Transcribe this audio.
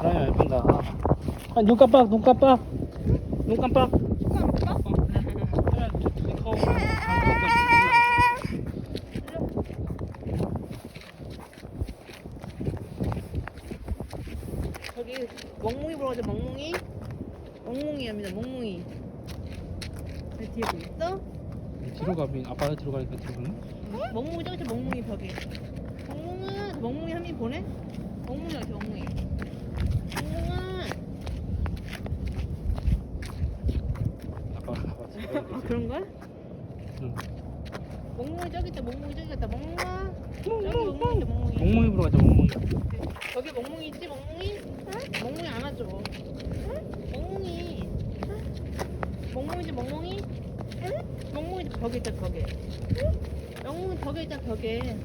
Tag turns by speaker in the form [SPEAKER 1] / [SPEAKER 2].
[SPEAKER 1] 아, 눈 깜빡, 눈 깜빡. 눈 깜빡.
[SPEAKER 2] 저기 멍멍이 보러 가자 멍멍이 멍멍이랍니다 멍멍이 여기 뒤에 보였어?
[SPEAKER 1] 뒤로 가면 아빠가 뒤로 가니까 뒤로 가네.
[SPEAKER 2] 멍멍이 저기 저 멍멍이 벽에 멍멍아 멍멍이 한 명 보내? 멍멍이 어디 멍멍이 멍멍아
[SPEAKER 1] 아
[SPEAKER 2] 그런 거야?
[SPEAKER 1] 응.
[SPEAKER 2] 멍멍이 저기 있다 멍멍이 저기 있다 멍멍아 저기 멍멍이 있다 멍멍이
[SPEAKER 1] 멍멍이 보러 가자, 멍멍이.
[SPEAKER 2] 저기 멍멍이 있지 멍멍이? 멍멍이 안아줘 멍멍이 멍멍이지 멍멍이? 멍멍이 벽에 있다 벽에 멍멍이 벽에 있다 벽에